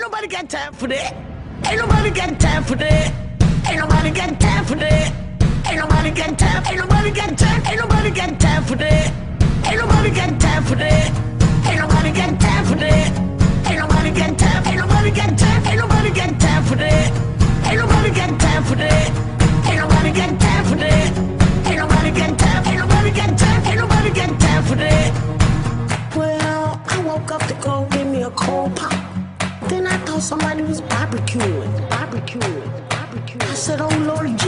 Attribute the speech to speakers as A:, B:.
A: nobody got time for that. Ain't nobody got time for that. Ain't nobody got time for that. Ain't nobody got time. Ain't nobody got time. Ain't nobody got time for that. Ain't nobody got time for that. Ain't nobody got time for that. Ain't nobody got time. Ain't nobody got time. Ain't nobody got time for that. Ain't nobody got time for that. Ain't nobody got time for that. Ain't nobody got time. Ain't nobody got time. Ain't nobody got time for that. Well, I woke up Thought somebody was barbecuing, barbecuing, barbecuing. I said, Oh Lord